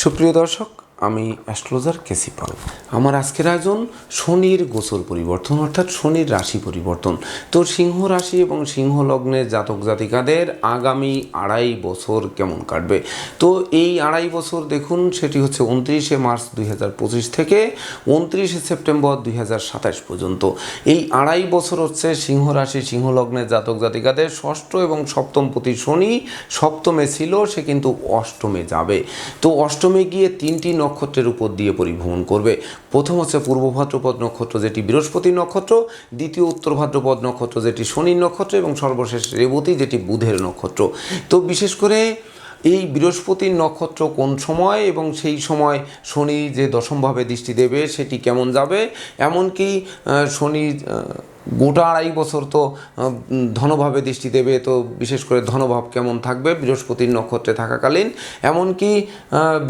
সুপ্রিয় দর্শক আমি অ্যাস্ট্রোলজার কেসি পাল। আমার আজকের আয়োজন শনির গোচর পরিবর্তন, অর্থাৎ শনির রাশি পরিবর্তন। তো সিংহ রাশি এবং সিংহ লগ্নের জাতক জাতিকাদের আগামী আড়াই বছর কেমন কাটবে? তো এই আড়াই বছর দেখুন, সেটি হচ্ছে উনত্রিশে মার্চ দুই হাজার পঁচিশ থেকে উনত্রিশে সেপ্টেম্বর দুই হাজার সাতাশ পর্যন্ত। এই আড়াই বছর হচ্ছে সিংহ রাশি, সিংহ লগ্নের জাতক জাতিকাদের ষষ্ঠ এবং সপ্তম প্রতি শনি সপ্তমে ছিল, সে কিন্তু অষ্টমে যাবে। তো অষ্টমে গিয়ে তিনটি নক্ষত্রের উপর দিয়ে পরিভ্রমণ করবে। প্রথম হচ্ছে পূর্ব ভাদ্রপদ নক্ষত্র, যেটি বৃহস্পতি নক্ষত্র। দ্বিতীয় উত্তর ভাদ্রপদ নক্ষত্র, যেটি শনির নক্ষত্র। এবং সর্বশেষ রেবতী, যেটি বুধের নক্ষত্র। তো বিশেষ করে এই বৃহস্পতির নক্ষত্র কোন সময় এবং সেই সময় শনি যে দশমভাবে দৃষ্টি দেবে, সেটি কেমন যাবে? এমনকি শনি গোটা আড়াই বছর তো ধনভাবে দৃষ্টি দেবে, তো বিশেষ করে ধনভাব কেমন থাকবে? বৃহস্পতির নক্ষত্রে থাকাকালীন। এমনকি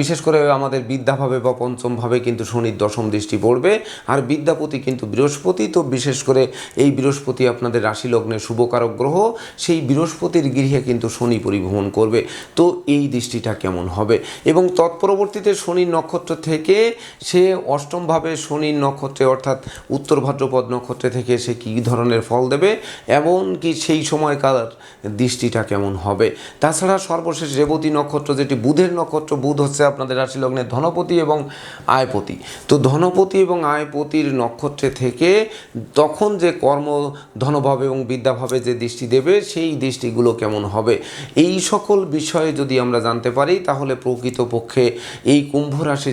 বিশেষ করে আমাদের বিদ্যাভাবে বা পঞ্চমভাবে কিন্তু শনির দশম দৃষ্টি পড়বে। আর বিদ্যাপতি কিন্তু বৃহস্পতি, তো বিশেষ করে এই বৃহস্পতি আপনাদের রাশি লগ্নে শুভকারক গ্রহ, সেই বৃহস্পতির গৃহে কিন্তু শনি পরিভ্রমণ করবে। তো এই দৃষ্টিটা কেমন হবে? এবং তৎপরবর্তীতে শনির নক্ষত্র থেকে সে অষ্টমভাবে শনির নক্ষত্রে, অর্থাৎ উত্তর ভাদ্রপদ নক্ষত্রে থেকে সে কী ধরনের ফল দেবে এমনকি সেই সময়কার দৃষ্টিটা কেমন হবে। তাছাড়া সর্বশেষ রেবতী নক্ষত্র যেটি, বুধের নক্ষত্র, বুধ হচ্ছে আপনাদের রাশি লগ্নের ধনপতি এবং আয়পতি। তো ধনপতি এবং আয়পতির নক্ষত্রে থেকে তখন যে কর্ম, ধনভাবে এবং বিদ্যাভাবে যে দৃষ্টি দেবে, সেই দৃষ্টিগুলো কেমন হবে? এই সকল বিষয়ে যদি আমরা জানতে পারি, তাহলে প্রকৃতপক্ষে এই কুম্ভ রাশি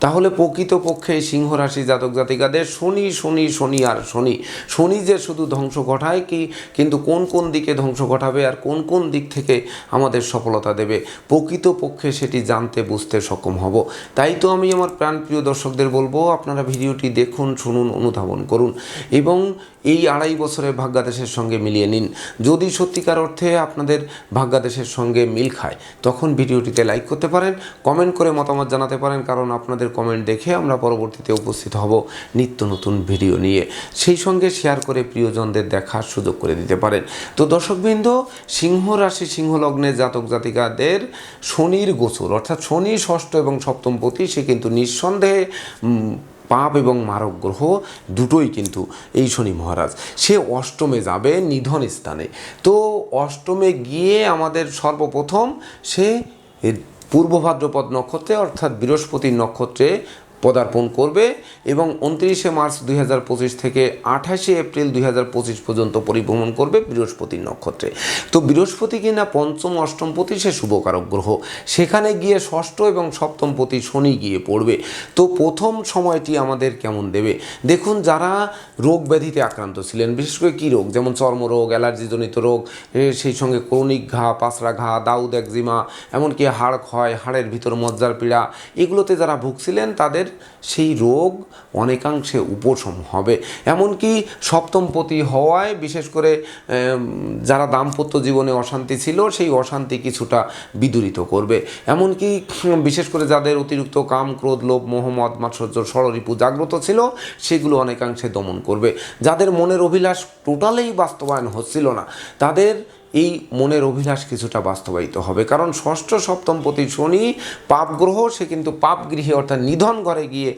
তাহলে প্রকৃতপক্ষে সিংহ রাশি জাতক জাতিকাদের শনি শনি শনি আর শনি। শনি যে শুধু ধ্বংস ঘটায় কি, কিন্তু কোন কোন দিকে ধ্বংস ঘটাবে আর কোন কোন দিক থেকে আমাদের সফলতা দেবে, প্রকৃতপক্ষে সেটি জানতে, বুঝতে সক্ষম হব। তাই তো আমি আমার প্রাণপ্রিয় দর্শকদের বলব, আপনারা ভিডিওটি দেখুন, শুনুন, অনুধাবন করুন এবং এই আড়াই বছরের ভাগ্যাদেশের সঙ্গে মিলিয়ে নিন। যদি সত্যিকার অর্থে আপনাদের ভাগ্যাদেশের সঙ্গে মিল খায়, তখন ভিডিওটিতে লাইক করতে পারেন, কমেন্ট করে মতামত জানাতে পারেন, কারণ আপনাদের কমেন্ট দেখে আমরা পরবর্তীতে উপস্থিত হব নিত্য নতুন ভিডিও নিয়ে। সেই সঙ্গে শেয়ার করে প্রিয়জনদের দেখার সুযোগ করে দিতে পারেন। তো দর্শকবৃন্দ, সিংহ রাশি সিংহ জাতক জাতিকাদের শনির গোচর, অর্থাৎ শনি ষষ্ঠ এবং সপ্তম পতি, সে কিন্তু নিঃসন্দেহে পাপ এবং মারক গ্রহ দুটোই কিন্তু এই শনি মহারাজ। সে অষ্টমে যাবে নিধন স্থানে। তো অষ্টমে গিয়ে আমাদের সর্বপ্রথম সে পূর্ব ভাদ্রপদ নক্ষত্রে অর্থাৎ বৃহস্পতির নক্ষত্রে পদার্পণ করবে এবং উনত্রিশে মার্চ দুই হাজার পঁচিশ থেকে আঠাশে এপ্রিল দুই হাজার পঁচিশ পর্যন্ত পরিভ্রমণ করবে বৃহস্পতির নক্ষত্রে। তো বৃহস্পতি কিনা পঞ্চম, অষ্টম পতি সে শুভকারক গ্রহ। সেখানে গিয়ে ষষ্ঠ এবং সপ্তম পতি শনি গিয়ে পড়বে। তো প্রথম সময়টি আমাদের কেমন দেবে? দেখুন, যারা রোগ ব্যাধিতে আক্রান্ত ছিলেন, বিশেষ করে কী রোগ? যেমন চর্মরোগ, অ্যালার্জিজনিত রোগ সেই সঙ্গে ক্রনিক ঘা পাসরা ঘা, দাউদ, একজিমা, এমনকি হাড় ক্ষয়, হাড়ের ভিতর মজ্জার পীড়া, এগুলোতে যারা ভুগছিলেন, তাদের সেই রোগ অনেকাংশে উপশম হবে। এমনকি সপ্তমপতি হওয়ায় বিশেষ করে যারা দাম্পত্য জীবনে অশান্তি ছিল, সেই অশান্তি কিছুটা বিদূরিত করবে। এমনকি বিশেষ করে যাদের অতিরিক্ত কাম, ক্রোধ, লোভ, মোহ, মদ, মাৎসর্য ষড়রিপু জাগ্রত ছিল, সেগুলো অনেকাংশে দমন করবে। যাদের মনের অভিলাষ টোটালেই বাস্তবায়ন হচ্ছিল না, তাদের এই মনের অভিলাষ কিছুটা বাস্তবায়িত হবে। কারণ ষষ্ঠ সপ্তম প্রতি শনি পাপ গ্রহ, সে কিন্তু পাপ গৃহে অর্থাৎ নিধন ঘরে গিয়ে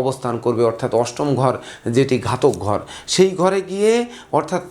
অবস্থান করবে। অর্থাৎ অষ্টম ঘর, যেটি ঘাতক ঘর, সেই ঘরে গিয়ে অর্থাৎ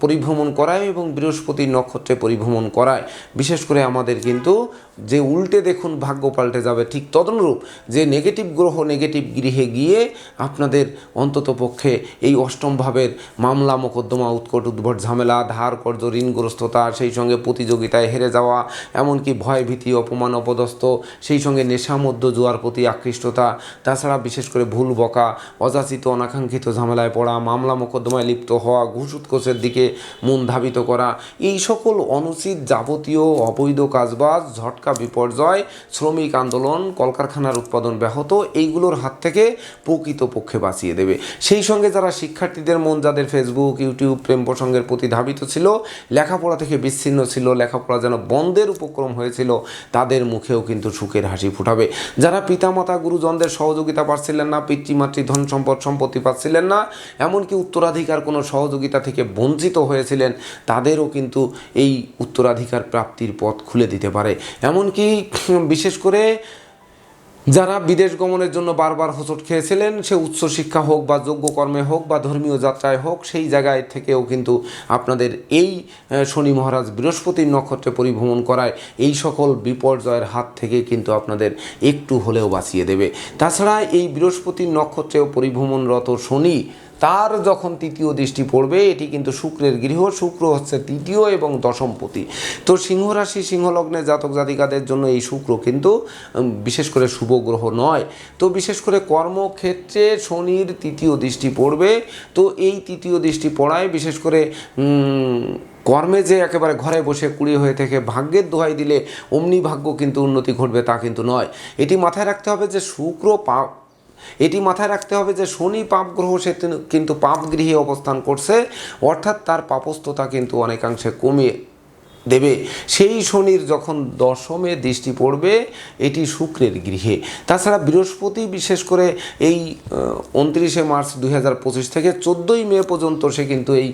পরিভ্রমণ করায় এবং বৃহস্পতির নক্ষত্রে পরিভ্রমণ করায়। বিশেষ করে আমাদের কিন্তু যে উল্টে দেখুন ভাগ্য পাল্টে যাবে ঠিক তদনুরূপ যে নেগেটিভ গ্রহ নেগেটিভ গৃহে গিয়ে আপনাদের অন্তত পক্ষে এই অষ্টম ভাবের মামলা, মোকদ্দমা, উৎকট, উদ্ভট, ঝামেলা, ধার কর্য ঋণগ্রস্ততা, সেই সঙ্গে প্রতিযোগিতায় হেরে যাওয়া, এমনকি ভয়, ভীতি, অপমান, অপদস্থ, সেই সঙ্গে নেশা মধ্য জুয়ার প্রতি আকৃষ্টতা, তাছাড়া বিশেষ করে ভুল বকা, অযাচিত, অনাকাঙ্ক্ষিত ঝামেলায় পড়া, মামলা, মোকদ্দমায় লিপ্ত হওয়া, ঘুষ উৎকোষের দিকে মন ধাবিত করা। এই সকল অনুচিত যাবতীয় অবৈধ কাজবাজ, ঝটকা বিপর্যয়, শ্রমিক আন্দোলন, কলকারখানার উৎপাদন ব্যাহত, এইগুলোর হাত থেকে প্রকৃতপক্ষে বাঁচিয়ে দেবে। সেই সঙ্গে যারা শিক্ষার্থীদের মন, যাদের ফেসবুক ইউটিউব প্রেম প্রসঙ্গের প্রতি ধাবিত ছিল, লেখাপড়া থেকে বিচ্ছিন্ন ছিল, লেখাপড়া যেন বন্ধের উপক্রম হয়েছিল, তাদের মুখেও কিন্তু সুখের হাসি ফুটাবে। যারা পিতামাতা, গুরুজনদের সহযোগিতা পাচ্ছিলেন না, পিতৃমাতৃ ধন সম্পদ সম্পত্তি পাচ্ছিলেন না, এমনকি উত্তরাধিকার কোনো সহযোগিতা থেকে বঞ্চিত হয়েছিলেন, তাদেরও কিন্তু এই উত্তরাধিকার প্রাপ্তির পথ খুলে দিতে পারে। এমনকি বিশেষ করে যারা বিদেশ গমনের জন্য বারবার হোঁচট খেয়েছিলেন, সে উচ্চশিক্ষা হোক বা যোগ্য কর্মে হোক বা ধর্মীয় যাত্রায় হোক, সেই জায়গায় থেকেও কিন্তু আপনাদের এই শনি মহারাজ বৃহস্পতির নক্ষত্রে পরিভ্রমণ করায় এই সকল বিপর্যয়ের হাত থেকে কিন্তু আপনাদের একটু হলেও বাঁচিয়ে দেবে। তাছাড়া এই বৃহস্পতির নক্ষত্রেও পরিভ্রমণরত শনি তার যখন তৃতীয় দৃষ্টি পড়বে, এটি কিন্তু শুক্রের গৃহ, শুক্র হচ্ছে তৃতীয় এবং দশমপতি তো সিংহ রাশি সিংহলগ্নে জাতক জাতিকাদের জন্য এই শুক্র কিন্তু বিশেষ করে শুভ গ্রহ নয়। তো বিশেষ করে কর্মক্ষেত্রে শনির তৃতীয় দৃষ্টি পড়বে। তো এই তৃতীয় দৃষ্টি পড়ায় বিশেষ করে কর্মে যে একেবারে ঘরে বসে কুড়ি হয়ে থেকে ভাগ্যের দোহাই দিলে অমনি ভাগ্য কিন্তু উন্নতি ঘটবে তা কিন্তু নয়। এটি মাথায় রাখতে হবে যে শুক্র পা এটি মাথায় রাখতে হবে যে শনি পাপ গ্রহ সে কিন্তু পাপ গৃহে অবস্থান করছে, অর্থাৎ তার পাপস্থতা কিন্তু অনেকাংশে কমে দেবে। সেই শনির যখন দশমে দৃষ্টি পড়বে, এটি শুক্রের গৃহে। তাছাড়া বৃহস্পতি, বিশেষ করে এই উনত্রিশে মার্চ দুই হাজার পঁচিশ থেকে চোদ্দোই মে পর্যন্ত সে কিন্তু এই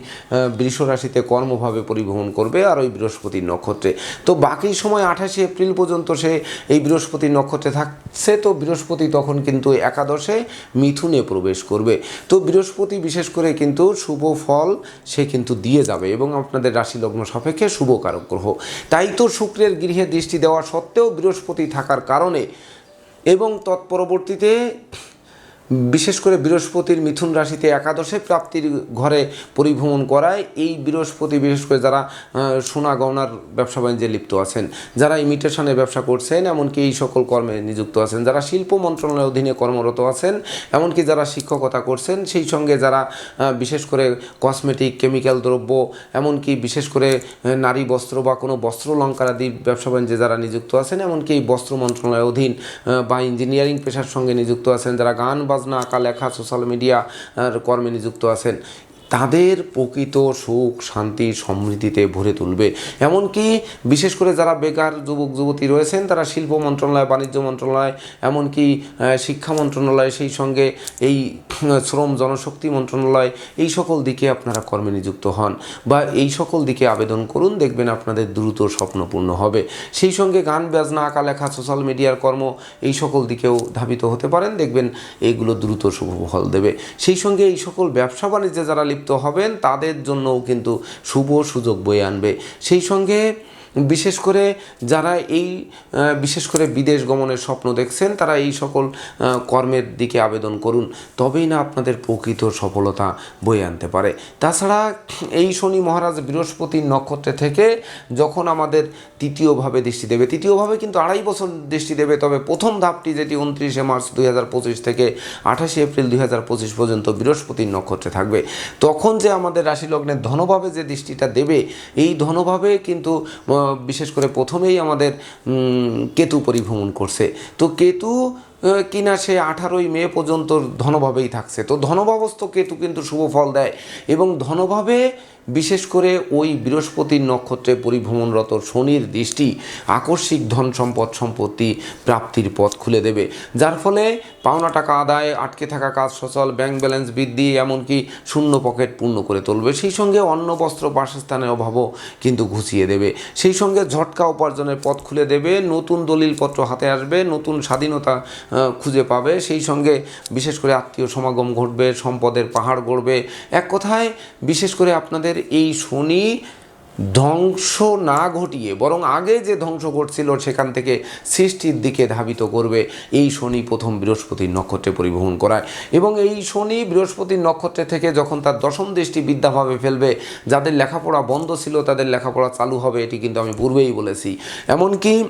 বৃষ রাশিতে কর্মভাবে পরিভ্রমণ করবে আর ওই বৃহস্পতির নক্ষত্রে। তো বাকি সময় আঠাশে এপ্রিল পর্যন্ত সে এই বৃহস্পতির নক্ষত্রে থাকছে। তো বৃহস্পতি তখন কিন্তু একাদশে মিথুনে প্রবেশ করবে। তো বৃহস্পতি, বিশেষ করে কিন্তু শুভ ফল সে কিন্তু দিয়ে যাবে এবং আপনাদের রাশি লগ্ন সাপেক্ষে শুভ কারক গ্রহ তাই তো শুক্রের গৃহে দৃষ্টি দেওয়া সত্ত্বেও বৃহস্পতি থাকার কারণে এবং তৎপরবর্তীতে বিশেষ করে বৃহস্পতির মিথুন রাশিতে একাদশে প্রাপ্তির ঘরে পরিভ্রমণ করায় এই বৃহস্পতি, বিশেষ করে যারা সোনা গহনার ব্যবসা বাণিজ্যে লিপ্ত আছেন, যারা ইমিটেশনের ব্যবসা করছেন, এমনকি এই সকল কর্মে নিযুক্ত আছেন, যারা শিল্প মন্ত্রণালয়ের অধীনে কর্মরত আছেন, এমনকি যারা শিক্ষকতা করছেন, সেই সঙ্গে যারা বিশেষ করে কসমেটিক, কেমিক্যাল, দ্রব্য, এমনকি বিশেষ করে নারী বস্ত্র বা কোনো বস্ত্র অলঙ্কারাদি ব্যবসা বাণিজ্যে যারা নিযুক্ত আছেন, এমনকি এই বস্ত্র মন্ত্রণালয়ের অধীন বা ইঞ্জিনিয়ারিং পেশার সঙ্গে নিযুক্ত আছেন, যারা গান বাজনা আঁকা লেখা সোশ্যাল মিডিয়ার কর্মে নিযুক্ত আছেন। তাদের প্রকৃত সুখ, শান্তি, সমৃদ্ধিতে ভরে তুলবে। এমনকি বিশেষ করে যারা বেকার যুবক, যুবতী রয়েছেন, তারা শিল্প মন্ত্রণালয়, বাণিজ্য মন্ত্রণালয়, এমনকি শিক্ষা মন্ত্রণালয়, সেই সঙ্গে এই শ্রম, জনশক্তি মন্ত্রণালয়, এই সকল দিকে আপনারা কর্মে নিযুক্ত হন বা এই সকল দিকে আবেদন করুন, দেখবেন আপনাদের দ্রুত স্বপ্নপূর্ণ হবে। সেই সঙ্গে গান, বাজনা আঁকা লেখা সোশ্যাল মিডিয়ার কর্ম, এই সকল দিকেও ধাবিত হতে পারেন, দেখবেন এইগুলো দ্রুত শুভ ফল দেবে। সেই সঙ্গে এই সকল ব্যবসা বাণিজ্যে যারা লিপ্ত হবেন তাদের জন্যও কিন্তু শুভ সুযোগ বয়ে আনবে। সেই সঙ্গে বিশেষ করে যারা এই বিশেষ করে বিদেশ গমনের স্বপ্ন দেখছেন, তারা এই সকল কর্মের দিকে আবেদন করুন। তবেই না আপনাদের প্রকৃত সফলতা বয়ে আনতে পারে। তাছাড়া এই শনি মহারাজ বৃহস্পতির নক্ষত্রে থেকে যখন আমাদের তৃতীয়ভাবে দৃষ্টি দেবে, তৃতীয়ভাবে কিন্তু আড়াই বছর দৃষ্টি দেবে, তবে প্রথম ধাপটি যেটি উনত্রিশে মার্চ দুই হাজার পঁচিশ থেকে আঠাশে এপ্রিল দুই হাজার পঁচিশ পর্যন্ত বৃহস্পতির নক্ষত্রে থাকবে। তখন যে আমাদের রাশি লগ্নের ধনভাবে যে দৃষ্টিটা দেবে, এই ধনভাবে কিন্তু বিশেষ করে প্রথমেই আমাদের কেতু পরিভ্রমণ করছে। তো কেতু কিনা সে আঠারোই মে পর্যন্ত ধনভাবেই থাকছে। তো ধনভাবস্থ কেতু কিন্তু শুভ ফল দেয় এবং ধনভাবে বিশেষ করে ওই বৃহস্পতির নক্ষত্রে পরিভ্রমণরত শনির দৃষ্টি আকস্মিক ধন সম্পদ সম্পত্তি প্রাপ্তির পথ খুলে দেবে। যার ফলে পাওনা টাকা আদায়, আটকে থাকা কাজ সচল, ব্যাংক ব্যালেন্স বৃদ্ধি, এমনকি শূন্য পকেট পূর্ণ করে তুলবে। সেই সঙ্গে অন্ন, বস্ত্র, বাসস্থানের অভাবও কিন্তু ঘুষিয়ে দেবে। সেই সঙ্গে ঝটকা উপার্জনের পথ খুলে দেবে, নতুন দলিলপত্র হাতে আসবে, নতুন স্বাধীনতা খুঁজে পাবে। সেই সঙ্গে বিশেষ করে আত্মীয় সমাগম ঘটবে, সম্পদের পাহাড় গড়বে। এক কথায়, বিশেষ করে আপনাদের এই শনি ধ্বংস না ঘটিয়ে, বরং আগে যে ধ্বংস ঘটছিল সেখান থেকে সৃষ্টির দিকে ধাবিত করবে, এই শনি প্রথম বৃহস্পতির নক্ষত্রে পরিবহন করায়। এবং এই শনি বৃহস্পতির নক্ষত্রে থেকে যখন তার দশম দৃষ্টি বিদ্যাভাবে ফেলবে, যাদের লেখাপড়া বন্ধ ছিল, তাদের লেখাপড়া চালু হবে, এটি কিন্তু আমি পূর্বেই বলেছি। এমনকি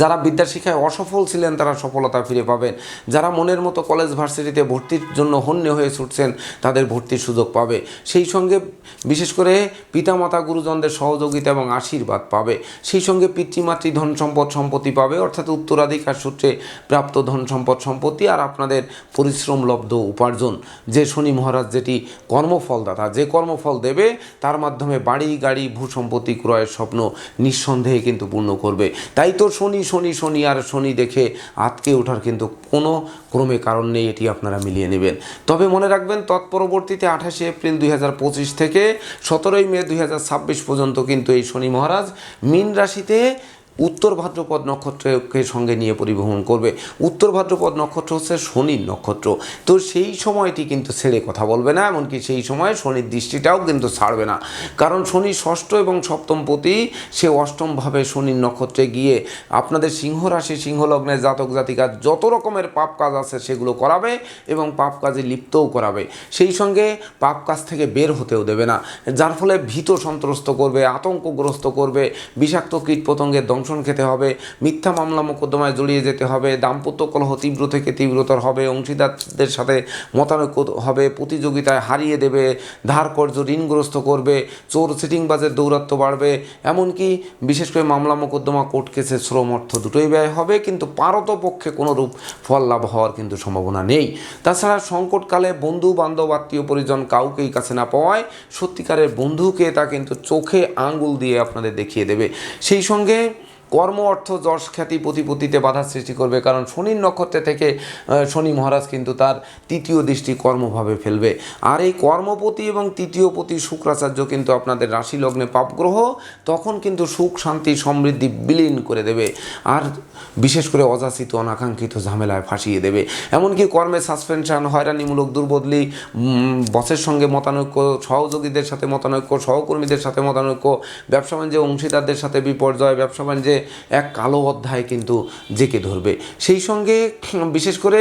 যারা বিদ্যা শিক্ষায় অসফল ছিলেন, তারা সফলতা ফিরে পাবেন। যারা মনের মতো কলেজ ভার্সিটিতে ভর্তির জন্য হন্যে হয়ে ছুটছেন, তাদের ভর্তির সুযোগ পাবে। সেই সঙ্গে বিশেষ করে পিতামাতা, গুরুজনদের সহযোগিতা এবং আশীর্বাদ পাবে। সেই সঙ্গে পিতৃমাতৃ ধন সম্পদ সম্পত্তি পাবে, অর্থাৎ উত্তরাধিকার সূত্রে প্রাপ্ত ধন সম্পদ সম্পত্তি আর আপনাদের পরিশ্রমলব্ধ উপার্জন। যে শনি মহারাজ যেটি কর্মফলদাতা, যে কর্মফল দেবে, তার মাধ্যমে বাড়ি, গাড়ি ভূ সম্পত্তি ক্রয়ের স্বপ্ন নিঃসন্দেহে কিন্তু পূর্ণ করবে। তাই তো শনি শনি শনি আর শনি দেখে আতকে ওঠার কিন্তু কোনো ক্রমে কারণ নেই, এটি আপনারা মিলিয়ে নেবেন। তবে মনে রাখবেন, তৎপরবর্তীতে আঠাশে এপ্রিল দুই হাজার পঁচিশ থেকে সতেরোই মে দুই হাজার ছাব্বিশ পর্যন্ত কিন্তু এই শনি মহারাজ মীন রাশিতে উত্তর ভাদ্রপদ নক্ষত্রকে সঙ্গে নিয়ে পরিবহন করবে। উত্তর ভাদ্রপদ নক্ষত্র হচ্ছে শনির নক্ষত্র। তো সেই সময়টি কিন্তু ছেড়ে কথা বলবে না, এমনকি সেই সময় শনির দৃষ্টিটাও কিন্তু ছাড়বে না। কারণ শনি ষষ্ঠ এবং সপ্তম পতি, সে অষ্টমভাবে শনির নক্ষত্রে গিয়ে আপনাদের সিংহ রাশি সিংহ লগ্নের জাতক, জাতিকা যত রকমের পাপ কাজ আছে সেগুলো করাবে এবং পাপ কাজে লিপ্তও করাবে। সেই সঙ্গে পাপ কাজ থেকে বের হতেও দেবে না। যার ফলে ভীত সন্ত্রস্ত করবে, আতঙ্কগ্রস্ত করবে, বিষাক্ত কীট পতঙ্গের দংশন খেতে হবে, মিথ্যা মামলা মোকদ্দমায় জড়িয়ে যেতে হবে, দাম্পত্য কলহ তীব্র থেকে তীব্রতর হবে, অংশীদারদের সাথে মতানৈক্য হবে, প্রতিযোগিতায় হারিয়ে দেবে ধার কর্য ঋণগ্রস্ত করবে, চোর সিটিংবাজের দৌরাত্ম্য বাড়বে, এমনকি বিশেষ করে মামলা মোকদ্দমা কোর্ট কেসে শ্রম অর্থ দুটোই ব্যয় হবে, কিন্তু পারত পক্ষে কোনো রূপ ফল লাভ হওয়ার কিন্তু সম্ভাবনা নেই। তাছাড়া সংকটকালে বন্ধু বান্ধব আত্মীয় পরিজন কাউকেই কাছে না পাওয়ায় সত্যিকারের বন্ধুকে তা কিন্তু চোখে আঙ্গুল দিয়ে আপনাদের দেখিয়ে দেবে। সেই সঙ্গে কর্ম, অর্থ, যশ, খ্যাতি প্রতিপত্তিতে বাধা সৃষ্টি করবে, কারণ শনির নক্ষত্রে থেকে শনি মহারাজ কিন্তু তার তৃতীয় দৃষ্টি কর্মভাবে ফেলবে। আর এই কর্মপতি এবং তৃতীয় পতি শুক্রাচার্য কিন্তু আপনাদের রাশি লগ্নে পাপগ্রহ, তখন কিন্তু সুখ, শান্তি, সমৃদ্ধি বিলীন করে দেবে। আর বিশেষ করে অযাচিত, অনাকাঙ্ক্ষিত ঝামেলায় ফাঁসিয়ে দেবে। এমনকি কর্মে সাসপেনশন, হয়রানিমূলক দুর্বদলি বসের সঙ্গে মতানৈক্য, সহযোগীদের সাথে মতানৈক্য, সহকর্মীদের সাথে মতানৈক্য, ব্যবসা বাণিজ্যে অংশীদারদের সাথে বিপর্যয়, ব্যবসা বাণিজ্যে এক কালো অধ্যায় কিন্তু জেকে ধরবে। সেই সঙ্গে বিশেষ করে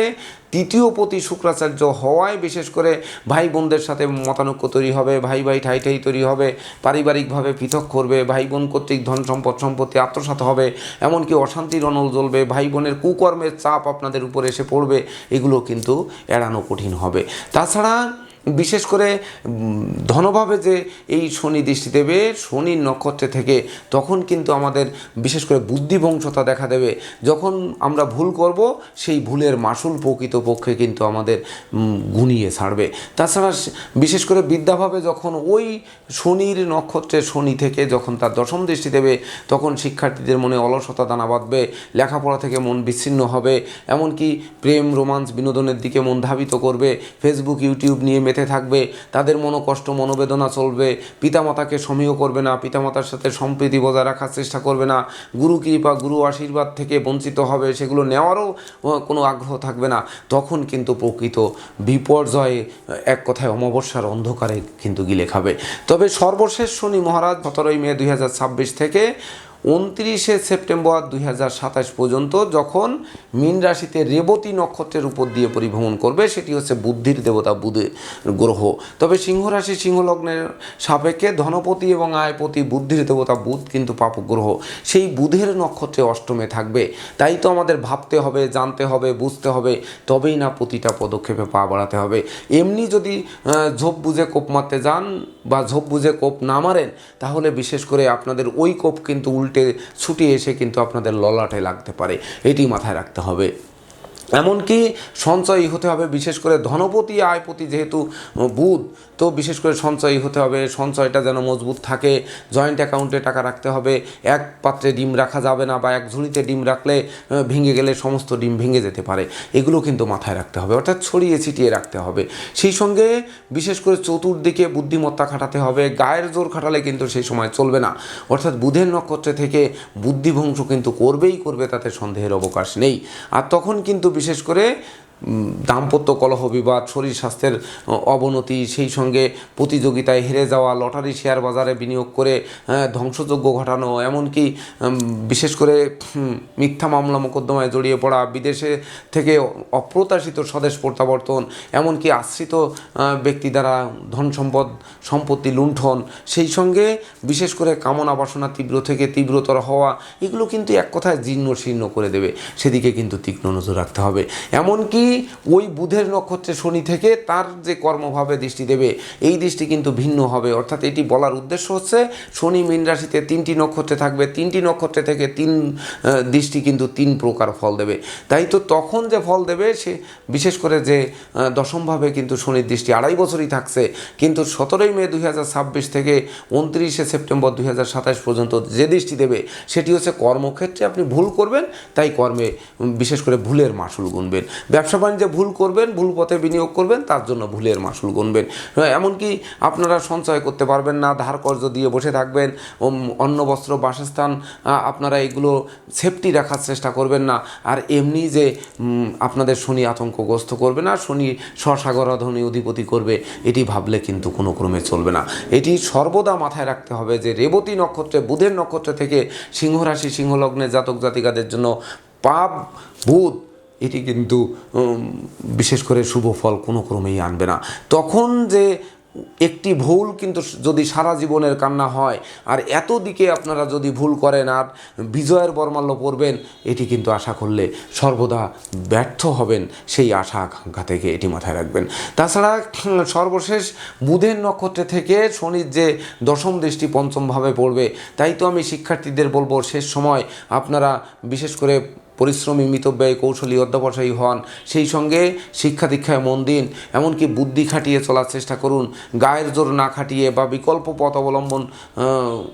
তৃতীয় পতি শুক্রাচার্য হওয়ায় বিশেষ করে ভাই বোনদের সাথে মতানৈক্য তৈরি হবে, ভাই ভাই ঠাই ঠাই তৈরি হবে, পারিবারিকভাবে পৃথক করবে ভাই বোন কর্তৃক ধন সম্পদ সম্পত্তি আত্মসাত হবে, এমনকি অশান্তির অনল জ্বলবে ভাই বোনের কুকর্মের চাপ আপনাদের উপরে এসে পড়বে, এগুলো কিন্তু এড়ানো কঠিন হবে। তাছাড়া বিশেষ করে ধনভাবে যে এই শনি দৃষ্টি দেবে শনির নক্ষত্রে থেকে তখন কিন্তু আমাদের বিশেষ করে বুদ্ধিবংশতা দেখা দেবে। যখন আমরা ভুল করব, সেই ভুলের মাসুল প্রকৃতপক্ষে কিন্তু আমাদের গুনিয়ে ছাড়বে। তাছাড়া বিশেষ করে বিদ্যাভাবে যখন ওই শনির নক্ষত্রে শনি থেকে যখন তার দশম দৃষ্টি দেবে, তখন শিক্ষার্থীদের মনে অলসতা দানা বাঁধবে, লেখাপড়া থেকে মন বিচ্ছিন্ন হবে, এমনকি প্রেম, রোমান্স, বিনোদনের দিকে মন ধাবিত করবে ফেসবুক ইউটিউব নিয়ে মেতে থাকবে, তাদের মনোকষ্ট মনোবেদনা চলবে, পিতামাতাকে সমীহ করবে না, পিতামাতার সাথে সম্প্রীতি বজায় রাখার চেষ্টা করবে না, গুরু কৃপা, গুরু আশীর্বাদ থেকে বঞ্চিত হবে, সেগুলো নেওয়ারও কোনো আগ্রহ থাকবে না। তখন কিন্তু প্রকৃত বিপর্যয়ে এক কথায় অমাবস্যার অন্ধকারে কিন্তু গিলে খাবে। তবে সর্বশেষ শনি মহারাজ সতেরোই মে দুই হাজার ছাব্বিশ থেকে উনত্রিশে সেপ্টেম্বর দুই হাজার সাতাশ পর্যন্ত যখন মীন রাশিতে রেবতী নক্ষত্রের উপর দিয়ে পরিভ্রমণ করবে, সেটি হচ্ছে বুদ্ধির দেবতা বুধের গ্রহ। তবে সিংহ রাশি সিংহ লগ্নের সাপেক্ষে ধনপতি এবং আয়পতি বুদ্ধির দেবতা বুধ কিন্তু পাপগ্রহ সেই বুধের নক্ষত্রে অষ্টমে থাকবে। তাই তো আমাদের ভাবতে হবে, জানতে হবে, বুঝতে হবে, তবেই না প্রতিটা পদক্ষেপে পা বাড়াতে হবে। এমনি যদি ঝোপ বুঝে কোপ মারতে যান বা ঝোপ বুঝে কোপ না মারেন, তাহলে বিশেষ করে আপনাদের ওই কোপ কিন্তু উল্টে ছুটে এসে কিন্তু আপনাদের ললাটে লাগতে পারে। এটি মাথায় রাখতে হবে। এমনকি সঞ্চয়ী হতে হবে, বিশেষ করে ধনপতি, আয়পতি যেহেতু বুধ, তো বিশেষ করে সঞ্চয়ী হতে হবে, সঞ্চয়টা যেন মজবুত থাকে জয়েন্ট অ্যাকাউন্টে টাকা রাখতে হবে, এক পাত্রে ডিম রাখা যাবে না বা এক ঝুড়িতে ডিম রাখলে ভেঙে গেলে সমস্ত ডিম ভেঙে যেতে পারে, এগুলো কিন্তু মাথায় রাখতে হবে, অর্থাৎ ছড়িয়ে ছিটিয়ে রাখতে হবে। সেই সঙ্গে বিশেষ করে চতুর্দিকে বুদ্ধিমত্তা খাটাতে হবে, গায়ের জোর খাটালে কিন্তু সেই সময় চলবে না, অর্থাৎ বুধের নক্ষত্রে থেকে বুদ্ধিভংশ কিন্তু করবেই করবে, তাতে সন্দেহের অবকাশ নেই, আর তখন কিন্তু বিশেষ করে দাম্পত্য কলহ বিবাদ শরীর স্বাস্থ্যের অবনতি সেই সঙ্গে প্রতিযোগিতায় হেরে যাওয়া লটারি শেয়ার বাজারে বিনিয়োগ করে আহ, ধ্বংসযজ্ঞ ঘটানো এমনকি বিশেষ করে মিথ্যা মামলা মোকদ্দমায় জড়িয়ে পড়া বিদেশে থেকে অপ্রত্যাশিত স্বদেশ প্রত্যাবর্তন এমনকি আশ্রিত ব্যক্তি দ্বারা ধন সম্পদ সম্পত্তি লুণ্ঠন সেই সঙ্গে বিশেষ করে কামনা বাসনা তীব্র থেকে তীব্রতর হওয়া এগুলো কিন্তু এক কথায় জীর্ণ শীর্ণ করে দেবে। সেদিকে কিন্তু তীক্ষ্ণ নজর রাখতে হবে। এমনকি ওই বুধের নক্ষত্রে শনি থেকে তার যে কর্মভাবে দৃষ্টি দেবে, এই দৃষ্টি কিন্তু ভিন্ন হবে। অর্থাৎ এটি বলার উদ্দেশ্য হচ্ছে, শনি মীন রাশিতে তিনটি নক্ষত্রে থাকবে। তিনটি নক্ষত্রে থেকে তিন দৃষ্টি কিন্তু তিন প্রকার ফল দেবে। তাই তো তখন যে ফল দেবে, সে বিশেষ করে যে দশমভাবে কিন্তু শনির দৃষ্টি আড়াই বছরই থাকছে। কিন্তু সতেরোই মে দুই হাজার ছাব্বিশ থেকে উনত্রিশে সেপ্টেম্বর দুই হাজার সাতাশ পর্যন্ত যে দৃষ্টি দেবে, সেটি হচ্ছে কর্মক্ষেত্রে আপনি ভুল করবেন, তাই কর্মে বিশেষ করে ভুলের মাসুল গুনবেন। ব্যবসা বাণিজ্যে ভুল করবেন ভুল পথে বিনিয়োগ করবেন তার জন্য ভুলের মাসুল গুনবেন। হ্যাঁ, এমনকি আপনারা সঞ্চয় করতে পারবেন না ধার কর্জ দিয়ে বসে থাকবেন অন্ন বস্ত্র বাসস্থান আপনারা এগুলো সেফটি রাখার চেষ্টা করবেন না। আর এমনি যে আপনাদের শনি আতঙ্কগ্রস্ত করবে না শনি স্বসাগরাধনী অধিপতি করবে এটি ভাবলে কিন্তু কোনো ক্রমে চলবে না। এটি সর্বদা মাথায় রাখতে হবে যে রেবতী নক্ষত্রে বুধের নক্ষত্র থেকে সিংহ রাশি সিংহলগ্নের জাতক জাতিকাদের জন্য পাপ ভূত এটি কিন্তু বিশেষ করে শুভ ফল কোনো ক্রমেই আনবে না। তখন যে একটি ভুল কিন্তু যদি সারা জীবনের কান্না হয়, আর এত দিকে আপনারা যদি ভুল করেন আর বিজয়ের বর্মাল্য পড়বেন এটি কিন্তু আশা করলে সর্বদা ব্যর্থ হবেন সেই আশা আকাঙ্ক্ষা থেকে এটি মাথায় রাখবেন। তাছাড়া সর্বশেষ বুধের নক্ষত্রে থেকে শনির যে দশম দৃষ্টি পঞ্চমভাবে পড়বে, তাই তো আমি শিক্ষার্থীদের বলব, শেষ সময় আপনারা বিশেষ করে পরিশ্রমী মিতব্যয়ী কৌশলী অধ্যবসায়ী হন। সেই সঙ্গে শিক্ষা দীক্ষায় মন দিন, এমনকি বুদ্ধি খাটিয়ে চলার চেষ্টা করুন। গায়ের জোর না খাটিয়ে বা বিকল্প পথ অবলম্বন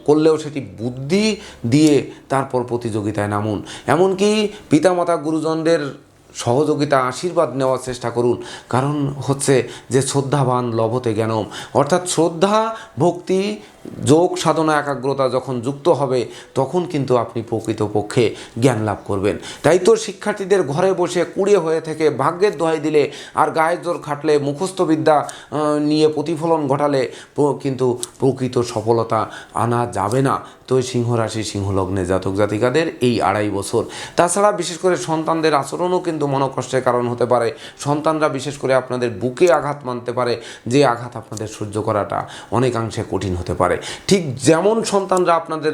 করলেও সেটি বুদ্ধি দিয়ে তারপর প্রতিযোগিতায় নামুন। এমনকি পিতামাতা গুরুজনদের সহযোগিতা, আশীর্বাদ নেওয়ার চেষ্টা করুন। কারণ হচ্ছে যে শ্রদ্ধাবান লভতে জ্ঞানম। অর্থাৎ শ্রদ্ধা, ভক্তি যোগ, সাধনা, একাগ্রতা যখন যুক্ত হবে, তখন কিন্তু আপনি প্রকৃতপক্ষে জ্ঞান লাভ করবেন। তাই তো শিক্ষার্থীদের ঘরে বসে কুড়িয়ে হয়ে থেকে ভাগ্যের দোহাই দিলে আর গায়ের জোর খাটলে, মুখস্থ বিদ্যা নিয়ে প্রতিফলন ঘটালে কিন্তু প্রকৃত সফলতা আনা যাবে না। তো এই সিংহ রাশি সিংহলগ্নে জাতক জাতিকাদের এই আড়াই বছর। তাছাড়া বিশেষ করে সন্তানদের আচরণও কিন্তু মনোকষ্টের কারণ হতে পারে। সন্তানরা বিশেষ করে আপনাদের বুকে আঘাত মানতে পারে। যে আঘাত আপনাদের সহ্য করাটা অনেকাংশে কঠিন হতে পারে। ঠিক যেমন সন্তানরা আপনাদের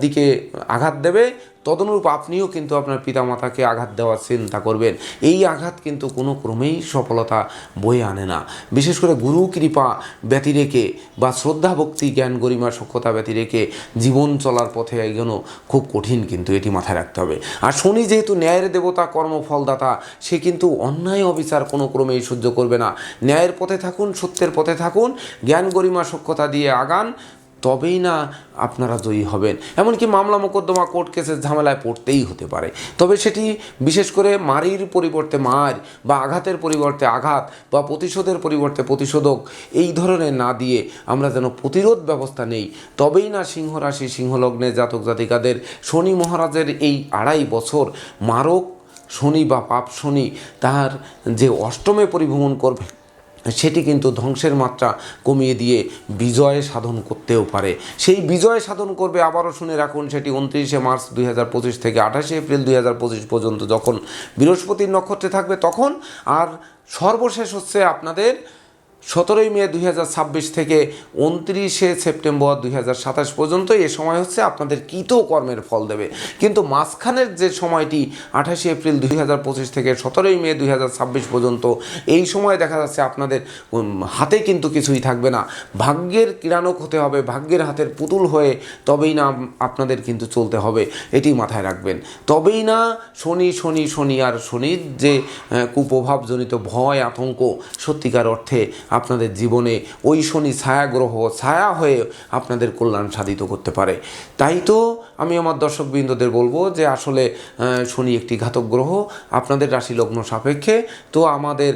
দিকে আঘাত দেবে তদনুরূপ আপনিও কিন্তু আপনার পিতামাতাকে আঘাত দেওয়ার চিন্তা করবেন। এই আঘাত কিন্তু কোনো ক্রমেই সফলতা বয়ে আনে না। বিশেষ করে গুরু কৃপা ব্যতি রেখে বা শ্রদ্ধা ভক্তি জ্ঞান গরিমা সক্ষতা ব্যতি রেখে জীবন চলার পথে এগোনো খুব কঠিন কিন্তু এটি মাথায় রাখতে হবে। আর শনি যেহেতু ন্যায়ের দেবতা, কর্মফলদাতা, সে কিন্তু অন্যায় অবিচার কোনো ক্রমেই সহ্য করবে না। ন্যায়ের পথে থাকুন, সত্যের পথে থাকুন, জ্ঞান গরিমা সক্ষতা দিয়ে আগান তবেই না আপনারা জয়ী হবেন। এমনকি মামলা মোকদ্দমা কোর্ট কেসের ঝামেলায় পড়তেই হতে পারে। তবে সেটি বিশেষ করে মারির পরিবর্তে মার বা আঘাতের পরিবর্তে আঘাত বা প্রতিশোধের পরিবর্তে প্রতিশোধক এই ধরনের না দিয়ে আমরা যেন প্রতিরোধ ব্যবস্থা নেই, তবেই না সিংহ রাশি সিংহলগ্নে জাতক জাতিকাদের শনি মহারাজের এই আড়াই বছর মারক শনি বা পাপ শনি তার যে অষ্টমে পরিভ্রমণ করবে সেটি কিন্তু ধ্বংসের মাত্রা কমিয়ে দিয়ে বিজয় সাধন করতেও পারে। সেই বিজয় সাধন করবে আবারও শুনে রাখুন, সেটি উনত্রিশে মার্চ দুই হাজার পঁচিশ থেকে আঠাশে এপ্রিল দুই হাজার পঁচিশ পর্যন্ত যখন বৃহস্পতির নক্ষত্রে থাকবে, তখন আর সর্বশেষ হচ্ছে আপনাদের সতেরোই মে দুই হাজার ছাব্বিশ থেকে উনত্রিশে সেপ্টেম্বর দুই হাজার সাতাশ পর্যন্ত এ সময় হচ্ছে আপনাদের কৃত কর্মের ফল দেবে। কিন্তু মাঝখানের যে সময়টি, আঠাশে এপ্রিল দুই হাজার পঁচিশ থেকে সতেরোই মে দুই হাজার ছাব্বিশ পর্যন্ত, এই সময় দেখা যাচ্ছে আপনাদের হাতে কিন্তু কিছুই থাকবে না। ভাগ্যের কিরানক হতে হবে, ভাগ্যের হাতের পুতুল হয়ে তবেই না আপনাদের কিন্তু চলতে হবে, এটি মাথায় রাখবেন। তবেই না শনি শনি শনি আর শনির যে কুপ্রভাবজনিত ভয়, আতঙ্ক, সত্যিকার অর্থে আপনাদের জীবনে ওই শনি ছায়াগ্রহ ছায়া হয়ে আপনাদের কল্যাণ সাধিত করতে পারে। তাই তো আমি আমার দর্শকবৃন্দদের বলব যে আসলে শনি একটি ঘাতক গ্রহ, আপনাদের রাশি লগ্ন সাপেক্ষে, তো আমাদের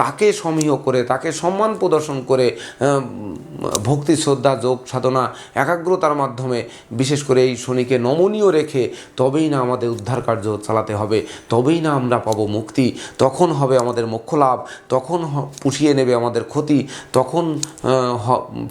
তাকে সমীহ করে, তাকে সম্মান প্রদর্শন করে ভক্তি, শ্রদ্ধা, যোগ, সাধনা, একাগ্রতার মাধ্যমে, বিশেষ করে এই শনিকে নমনীয় রেখে, তবেই না আমাদের উদ্ধার কার্য চালাতে হবে, তবেই না আমরা পাবো মুক্তি, তখন হবে আমাদের মোক্ষ লাভ, তখন পুষিয়ে নেবে আমাদের ক্ষতি, তখন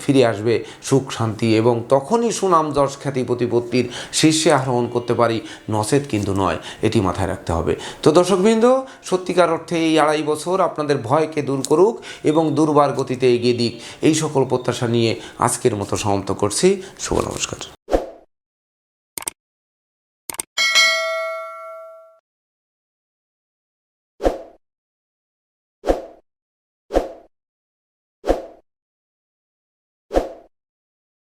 ফিরে আসবে সুখ, শান্তি এবং তখনই সুনাম, যশ, খ্যাতি, প্রতিপত্তির শীর্ষে আরোহণ করতে পারি, নসেদ কিন্তু নয়, এটি মাথায় রাখতে হবে। তো দর্শকবৃন্দ, সত্যিকার অর্থে এই আড়াই বছর আপনাদের ভয়কে দূর করুক এবং দুর্বার গতিতে এগিয়ে দিক, এই সকল প্রত্যাশা নিয়ে আজকের মতো সমাপ্ত করছি। শুভ নমস্কার।